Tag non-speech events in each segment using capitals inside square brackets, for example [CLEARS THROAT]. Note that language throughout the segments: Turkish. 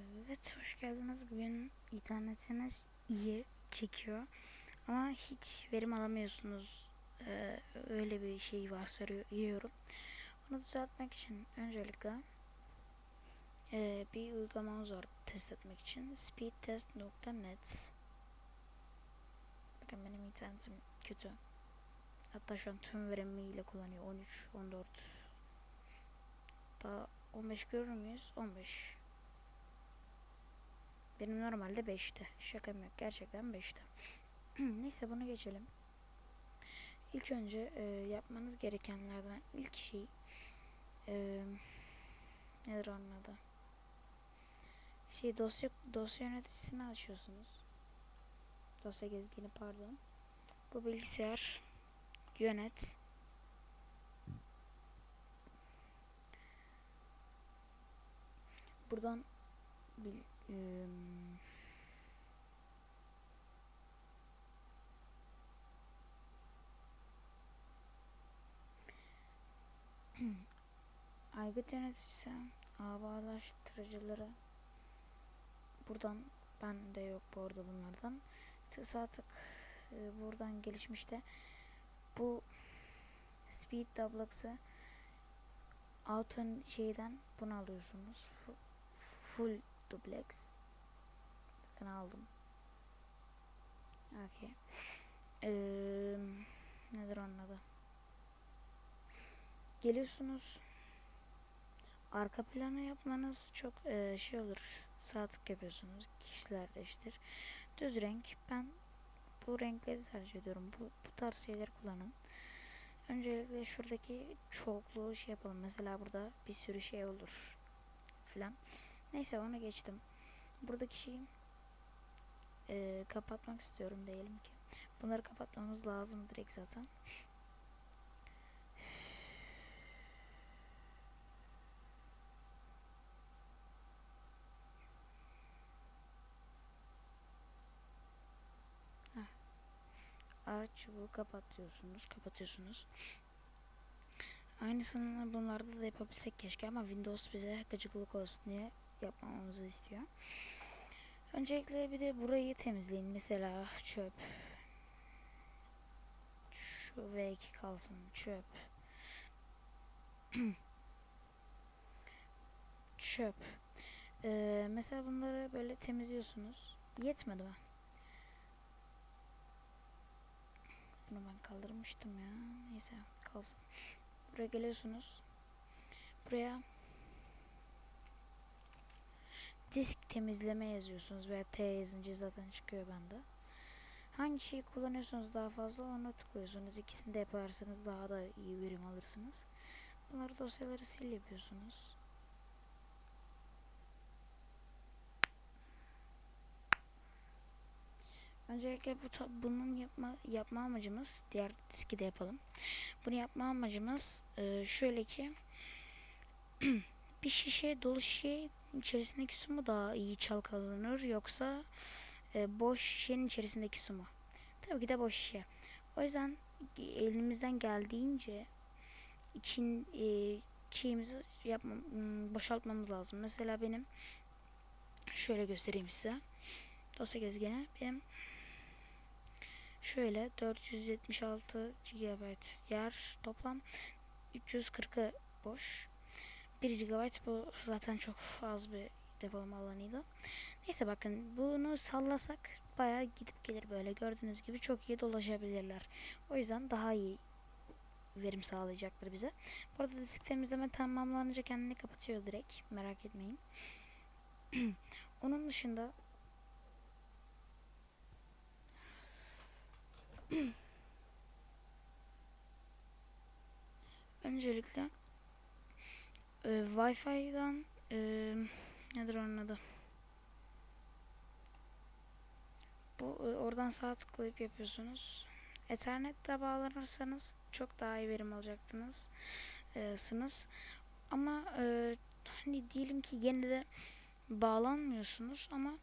Evet hoş geldiniz. Bugün internetiniz iyi çekiyor ama hiç verim alamıyorsunuz. Ee, öyle bir şey varsayıyorum. Bunu düzeltmek için öncelikle e, bir uygulamamız var test etmek için. speedtest.net Bakın benim internetim kötü. Hatta şu an tüm verimiyle kullanıyor. 13, 14 daha 15 görür müyüz? 15 benim normalde 5'te. Şakam yok. Gerçekten 5'te. [CLEARS THROAT] Neyse bunu geçelim. İlk önce e, yapmanız gerekenlerden ilk şey e, nedir onun adı? Şey dosya dosya yöneticisini açıyorsunuz. Dosya gezgini pardon. Bu bilgisayar yönet. Buradan bil, Em, [CLEARS THROAT] Aygıt yöneticisi ağ bağlaştırıcıları buradan ben de yok bu arada bunlardan. Sağ tık e, buradan gelişmişte bu speed dublux'ı auto şeyden bunu alıyorsunuz. Fu- full duplex. Bakın aldım. Okey. Ee, nedir onun adı? Geliyorsunuz. Arka planı yapmanız çok e, şey olur sağ yapıyorsunuz. Kişiler değiştir. Düz renk. Ben bu renkleri tercih ediyorum. Bu, bu tarz şeyleri kullanın. Öncelikle şuradaki çokluğu şey yapalım. Mesela burada bir sürü şey olur filan neyse onu geçtim. Buradaki şeyi e, kapatmak istiyorum diyelim ki. Bunları kapatmamız lazım direkt zaten. Araç çubuğu kapatıyorsunuz kapatıyorsunuz. Aynısını bunlarda da yapabilsek keşke ama Windows bize gıcıklık olsun diye yapmamamızı istiyor. Öncelikle bir de burayı temizleyin. Mesela çöp. Şu V2 kalsın çöp. [CLEARS THROAT] Çöp. Ee, mesela bunları böyle temizliyorsunuz. Yetmedi mi? Bunu ben kaldırmıştım ya. Neyse kalsın. Buraya geliyorsunuz. Buraya disk temizleme yazıyorsunuz veya T yazınca zaten çıkıyor bende. Hangi şeyi kullanıyorsunuz daha fazla ona tıklıyorsunuz. İkisini de yaparsanız daha da iyi verim alırsınız. Bunları dosyaları sil yapıyorsunuz. Öncelikle bu bunun yapma yapma amacımız diğer diski de yapalım. Bunu yapma amacımız e, şöyle ki [CLEARS THROAT] bir şişe dolu şişe içerisindeki su mu daha iyi çalkalanır yoksa e, boş şişenin içerisindeki su mu? Tabii ki de boş şişe. O yüzden elimizden geldiğince için e, şeyimizi yapma, m, boşaltmamız lazım. Mesela benim şöyle göstereyim size. Dosya gezgeni benim şöyle 476 GB yer toplam 340'ı boş 1 GB bu zaten çok az bir depolama alanıydı. Neyse bakın bunu sallasak bayağı gidip gelir böyle. Gördüğünüz gibi çok iyi dolaşabilirler. O yüzden daha iyi verim sağlayacaktır bize. Bu arada disk temizleme tamamlanınca kendini kapatıyor direkt. Merak etmeyin. [CLEARS THROAT] Onun dışında [CLEARS THROAT] Öncelikle e, Wi-Fi'den e, nedir onun adı? Bu e, oradan sağ tıklayıp yapıyorsunuz. Ethernet'te bağlanırsanız çok daha iyi verim alacaktınız. E, sınız. Ama e, hani diyelim ki gene de bağlanmıyorsunuz ama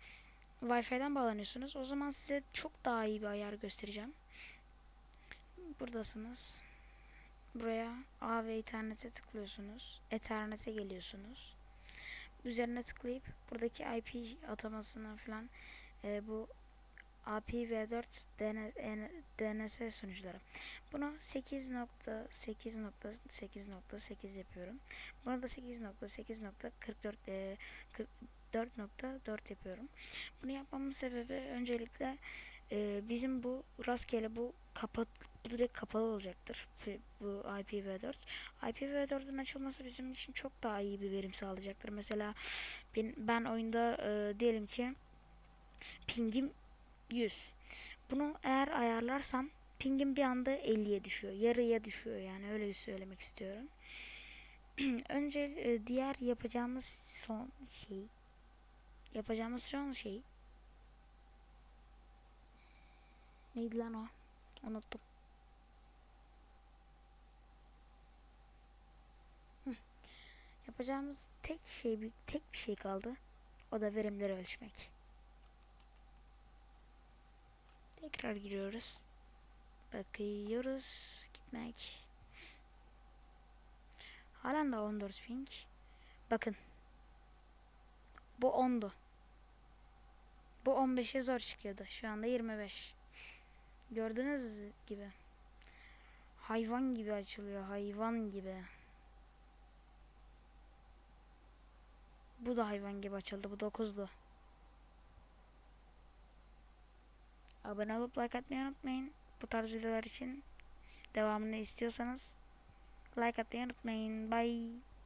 Wi-Fi'den bağlanıyorsunuz. O zaman size çok daha iyi bir ayar göstereceğim. Buradasınız. Buraya A ve Ethernet'e tıklıyorsunuz. Ethernet'e geliyorsunuz. üzerine tıklayıp buradaki IP atamasına falan e, bu APv4 DN- N- DNS sunucuları. Bunu 8.8.8.8 yapıyorum. Bunu da 8.8.44 e, 44.4 yapıyorum. Bunu yapmamın sebebi öncelikle e, bizim bu rastgele bu kapat direkt kapalı olacaktır. Bu IPv4. IPv4'ün açılması bizim için çok daha iyi bir verim sağlayacaktır. Mesela ben, ben oyunda e, diyelim ki pingim 100. Bunu eğer ayarlarsam pingim bir anda 50'ye düşüyor. Yarıya düşüyor yani öyle söylemek istiyorum. [CLEARS THROAT] Önce e, diğer yapacağımız son şey yapacağımız son şey neydi lan o? Unuttum. Yapacağımız tek şey bir tek bir şey kaldı. O da verimleri ölçmek. Tekrar giriyoruz. Bakıyoruz. Gitmek. Halen de 14 ping. Bakın. Bu 10'du. Bu 15'e zor çıkıyordu. Şu anda 25. Gördüğünüz gibi. Hayvan gibi açılıyor. Hayvan gibi. Bu da hayvan gibi açıldı. Bu 9'du. Abone olup like atmayı unutmayın. Bu tarz videolar için devamını istiyorsanız like atmayı unutmayın. Bye.